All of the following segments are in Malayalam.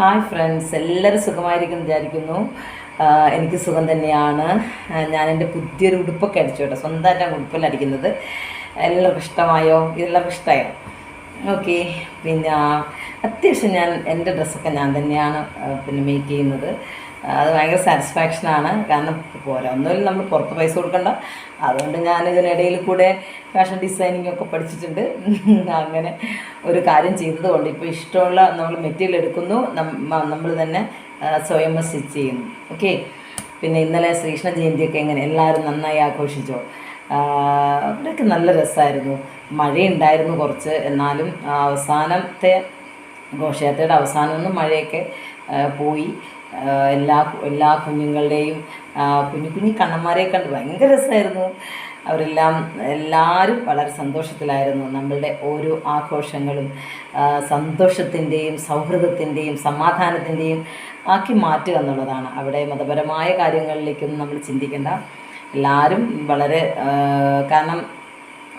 ഹായ് ഫ്രണ്ട്സ് എല്ലാവരും സുഖമായിരിക്കും വിചാരിക്കുന്നു. എനിക്ക് സുഖം തന്നെയാണ്. ഞാൻ എന്റെ പുതിയൊരു ഉടുപ്പൊക്കെ അടിച്ചു കേട്ടോ. സ്വന്തമായിട്ടാണ് ഉടുപ്പിൽ അടിക്കുന്നത്. എല്ലാവർക്കും ഇഷ്ടമായോ? ഇതെല്ലാവർക്കും ഇഷ്ടമായോ ഓക്കെ പിന്നെ അത്യാവശ്യം ഞാൻ എന്റെ ഡ്രസ്സൊക്കെ ഞാൻ തന്നെയാണ് പിന്നെ മേക്ക് ചെയ്യുന്നത്. അത് ഭയങ്കര സാറ്റിസ്ഫാക്ഷനാണ് കാരണം ഓരോന്നും നമ്മൾ പുറത്ത് പൈസ കൊടുക്കണ്ട. അതുകൊണ്ട് ഞാൻ ഇതിനിടയിൽ കൂടെ ഫാഷൻ ഡിസൈനിങ് ഒക്കെ പഠിച്ചിട്ടുണ്ട്. അങ്ങനെ ഒരു കാര്യം ചെയ്തതുകൊണ്ട് ഇപ്പോൾ ഇഷ്ടമുള്ള നമ്മൾ മെറ്റീരിയൽ എടുക്കുന്നു. നമ്മൾ തന്നെ സ്വയം സ്റ്റിച്ച് ചെയ്യുന്നു. ഓക്കെ പിന്നെ ഇന്നലെ ശ്രീകൃഷ്ണ ജയന്തിയൊക്കെ എങ്ങനെ? എല്ലാവരും നന്നായി ആഘോഷിച്ചോ? അവിടെയൊക്കെ നല്ല രസമായിരുന്നു മഴയുണ്ടായിരുന്നു കുറച്ച്. എന്നാലും അവസാനത്തെ ഘോഷയാത്രയുടെ അവസാനം ഒന്ന് മഴയൊക്കെ പോയി. എല്ലാ എല്ലാ കുഞ്ഞുങ്ങളുടെയും കുഞ്ഞു കുഞ്ഞു കണ്ണന്മാരെ കണ്ട് ഭയങ്കര രസമായിരുന്നു അവരെല്ലാം എല്ലാവരും വളരെ സന്തോഷത്തിലായിരുന്നു. നമ്മളുടെ ഓരോ ആഘോഷങ്ങളും സന്തോഷത്തിന്റെയും സൗഹൃദത്തിന്റെയും സമാധാനത്തിന്റെയും ആക്കി മാറ്റുക എന്നുള്ളതാണ്. അവിടെ മതപരമായ കാര്യങ്ങളിലേക്കൊന്നും നമ്മൾ ചിന്തിക്കേണ്ട. എല്ലാവരും വളരെ കാരണം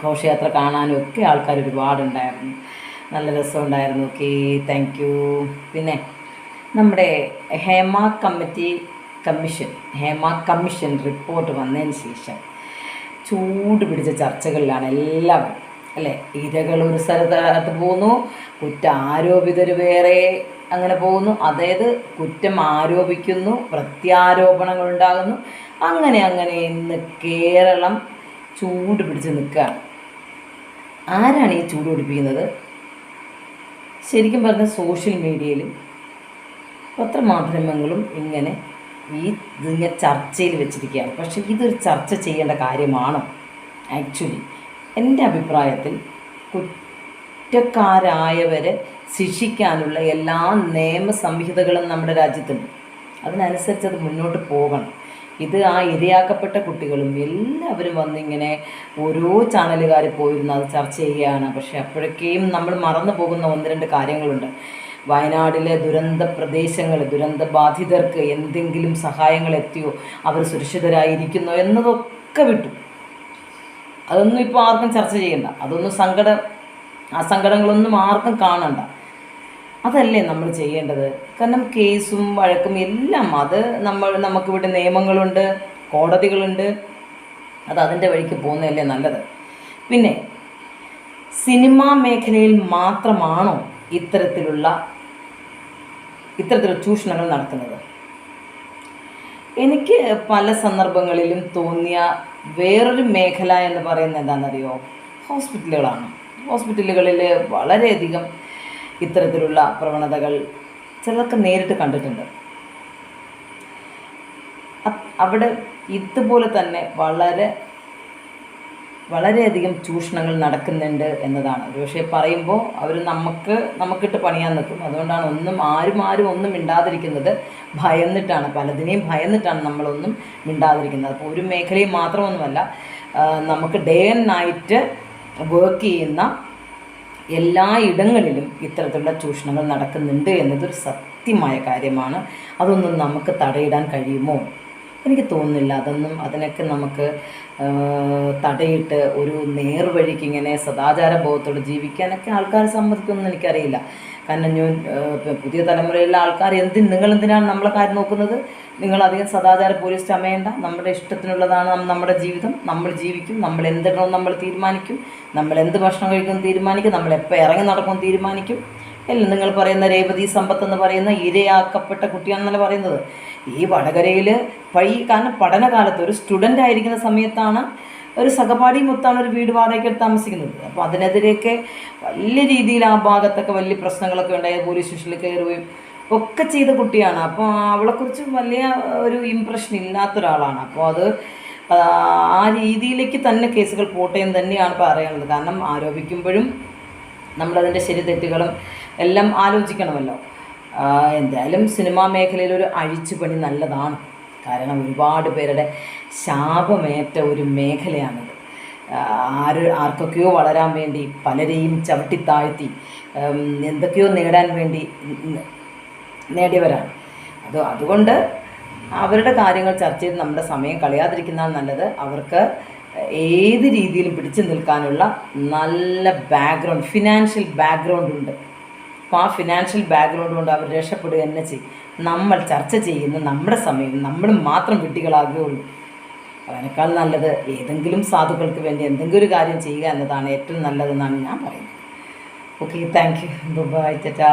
ഘോഷയാത്ര കാണാനും ഒക്കെ ആൾക്കാർ ഒരുപാടുണ്ടായിരുന്നു. നല്ല രസമുണ്ടായിരുന്നു. Okay thank you. പിന്നെ നമ്മുടെ Hema committee commission Hema commission report വന്നതിന് ശേഷം ചൂട് പിടിച്ച ചർച്ചകളിലാണ് എല്ലാവരും. അല്ലേ? ഇരകൾ ഒരു സ്ഥലത്ത് പോകുന്നു കുറ്റം ആരോപിതർ വേറെ അങ്ങനെ പോകുന്നു. അതായത് കുറ്റം ആരോപിക്കുന്നു പ്രത്യാരോപണങ്ങൾ ഉണ്ടാകുന്നു. അങ്ങനെ അങ്ങനെ ഇന്ന് കേരളം ചൂട് പിടിച്ച് നിൽക്കുകയാണ്. ആരാണ് ഈ ചൂട് പിടിപ്പിക്കുന്നത്? ശരിക്കും പറഞ്ഞാൽ സോഷ്യൽ മീഡിയയിലും പത്രമാധ്യമങ്ങളും ഇങ്ങനെ ഈ ഇതിങ്ങനെ ചർച്ചയിൽ വെച്ചിരിക്കുകയാണ്. പക്ഷേ ഇതൊരു ചർച്ച ചെയ്യേണ്ട കാര്യമാണ് ആക്ച്വലി. എന്റെ അഭിപ്രായത്തിൽ കുറ്റക്കാരായവരെ ശിക്ഷിക്കാനുള്ള എല്ലാ നിയമ സംഹിതകളും നമ്മുടെ രാജ്യത്തുണ്ട്. അതിനനുസരിച്ച് അത് മുന്നോട്ട് പോകണം. ഇത് ആ ഇരയാക്കപ്പെട്ട കുട്ടികളും എല്ലാവരും വന്നിങ്ങനെ ഓരോ ചാനലുകാർ പോയിരുന്നു അത് ചർച്ച ചെയ്യുകയാണ്. പക്ഷെ അപ്പോഴൊക്കെയും നമ്മൾ മറന്നു പോകുന്ന ഒന്ന് രണ്ട് കാര്യങ്ങളുണ്ട്. വയനാടിലെ ദുരന്ത പ്രദേശങ്ങൾ ദുരന്ത ബാധിതർക്ക് എന്തെങ്കിലും സഹായങ്ങൾ എത്തിയോ? അവർ സുരക്ഷിതരായിരിക്കുന്നോ എന്നതൊക്കെ വിട്ടു. അതൊന്നും ഇപ്പോൾ ആർക്കും ചർച്ച ചെയ്യണ്ട. അതൊന്നും സങ്കടം ആ സങ്കടങ്ങളൊന്നും ആർക്കും കാണണ്ട. അതല്ലേ നമ്മൾ ചെയ്യേണ്ടത്? കാരണം കേസും വഴക്കും എല്ലാം അത് നമ്മൾ നമുക്കിവിടെ നിയമങ്ങളുണ്ട് കോടതികളുണ്ട്. അത് അതിന്റെ വഴിക്ക് പോകുന്നതല്ലേ നല്ലത്? പിന്നെ സിനിമാ മേഖലയിൽ മാത്രമാണോ ഇത്തരത്തിലുള്ള ഇത്തരത്തിലുള്ള ചൂഷണങ്ങൾ നടക്കുന്നത് എനിക്ക് പല സന്ദർഭങ്ങളിലും തോന്നിയ വേറൊരു മേഖല എന്ന് പറയുന്നത് എന്താണെന്നറിയോ? ഹോസ്പിറ്റലുകളാണ്. ഹോസ്പിറ്റലുകളിൽ വളരെയധികം ഇത്തരത്തിലുള്ള പ്രവണതകൾ ചിലർക്ക് നേരിട്ട് കണ്ടിട്ടുണ്ട്. അവിടെ ഇതുപോലെ തന്നെ വളരെ വളരെയധികം ചൂഷണങ്ങൾ നടക്കുന്നുണ്ട് എന്നതാണ്. ഒരുപക്ഷെ പറയുമ്പോൾ അവർ നമുക്ക് നമുക്കിട്ട് പണിയാൻ നിൽക്കും. അതുകൊണ്ടാണ് ഒന്നും ആരും ആരും ഒന്നും മിണ്ടാതിരിക്കുന്നത്. ഭയന്നിട്ടാണ്. പലതിനെയും ഭയന്നിട്ടാണ് നമ്മളൊന്നും മിണ്ടാതിരിക്കുന്നത്. അപ്പോൾ ഒരു മേഖലയും മാത്രമൊന്നുമല്ല നമുക്ക് ഡേ ആൻഡ് നൈറ്റ് വർക്ക് ചെയ്യുന്ന എല്ലാ ഇടങ്ങളിലും ഇത്തരത്തിലുള്ള ചൂഷണങ്ങൾ നടക്കുന്നുണ്ട് എന്നതൊരു സത്യമായ കാര്യമാണ്. അതൊന്നും നമുക്ക് തടയിടാൻ കഴിയുമോ? എനിക്ക് തോന്നുന്നില്ല. അതൊന്നും അതിനൊക്കെ നമുക്ക് തടയിട്ട് ഒരു നേർവഴിക്ക് ഇങ്ങനെ സദാചാര ബോധത്തോടെ ജീവിക്കാനൊക്കെ ആൾക്കാർ സമ്മതിക്കുമെന്ന് എനിക്കറിയില്ല. കാരണം ഞാൻ പുതിയ തലമുറയിലുള്ള ആൾക്കാർ എന്തിന് നിങ്ങൾ എന്തിനാണ് നമ്മളെ കാര്യം നോക്കുന്നത്? നിങ്ങളധികം സദാചാര പോലീസ് ചമയേണ്ട. നമ്മുടെ ഇഷ്ടത്തിനുള്ളതാണ് നമ്മുടെ ജീവിതം. നമ്മൾ ജീവിക്കും. നമ്മൾ എന്തിടണം നമ്മൾ തീരുമാനിക്കും. നമ്മൾ എന്ത് ഭക്ഷണം കഴിക്കും തീരുമാനിക്കും. നമ്മൾ എപ്പോൾ ഇറങ്ങി നടക്കും തീരുമാനിക്കും. എല്ലാം നിങ്ങൾ പറയുന്ന രേവതി സമ്പത്ത് എന്ന് പറയുന്ന ഇരയാക്കപ്പെട്ട കുട്ടിയാണെന്നല്ല പറയുന്നത്. ഈ വടകരയിൽ പഴി കാരണം പഠനകാലത്ത് ഒരു സ്റ്റുഡന്റ് ആയിരിക്കുന്ന സമയത്താണ് ഒരു സഹപാഠി മൊത്താണ് ഒരു വീട് വാടകയ്ക്ക് താമസിക്കുന്നത്. അപ്പോൾ അതിനെതിരെയൊക്കെ വലിയ രീതിയിൽ ആ ഭാഗത്തൊക്കെ വലിയ പ്രശ്നങ്ങളൊക്കെ ഉണ്ടായി. പോലീസ് സ്റ്റേഷനിൽ കയറുകയും ഒക്കെ ചെയ്ത കുട്ടിയാണ്. അപ്പോൾ അവളെക്കുറിച്ച് വലിയ ഒരു ഇമ്പ്രഷൻ ഇല്ലാത്തൊരാളാണ്. അപ്പോൾ അത് ആ രീതിയിലേക്ക് തന്നെ കേസുകൾ പോട്ടെ എന്ന് തന്നെയാണ് പറയുന്നത് കാരണം ആരോപിക്കുമ്പോഴും നമ്മളതിന്റെ ശരി തെറ്റുകളും എല്ലാം ആലോചിക്കണമല്ലോ. എന്തായാലും സിനിമാ മേഖലയിൽ ഒരു അഴിച്ചുപണി നല്ലതാണ്. കാരണം ഒരുപാട് പേരുടെ ശാപമേറ്റ ഒരു മേഖലയാണിത്. ആര് ആർക്കൊക്കെയോ വളരാൻ വേണ്ടി പലരെയും ചവിട്ടിത്താഴ്ത്തി എന്തൊക്കെയോ നേടാൻ വേണ്ടി നേടിയവരാണ്. അത് അതുകൊണ്ട് അവരുടെ കാര്യങ്ങൾ ചർച്ച ചെയ്ത് നമ്മുടെ സമയം കളയാതിരിക്കുന്നതാണ് നല്ലത്. അവർക്ക് ഏത് രീതിയിലും പിടിച്ചു നിൽക്കാനുള്ള നല്ല ബാക്ക്ഗ്രൗണ്ട് ഫിനാൻഷ്യൽ ബാക്ക്ഗ്രൗണ്ട് ഉണ്ട്. ആ ഫിനാൻഷ്യൽ ബാക്ക്ഗ്രൗണ്ട് കൊണ്ട് അവർ രക്ഷപ്പെടുക തന്നെ ചെയ്യും. നമ്മൾ ചർച്ച ചെയ്യുന്ന നമ്മുടെ സമയം നമ്മൾ മാത്രം വിഡ്ഢികളാകുകയുള്ളൂ. അതിനേക്കാൾ നല്ലത് ഏതെങ്കിലും സാധുക്കൾക്ക് വേണ്ടി എന്തെങ്കിലും ഒരു കാര്യം ചെയ്യുക എന്നതാണ് ഏറ്റവും നല്ലതെന്നാണ് ഞാൻ പറയുന്നത്. ഓക്കെ താങ്ക് യു ബൈ ചേട്ടാ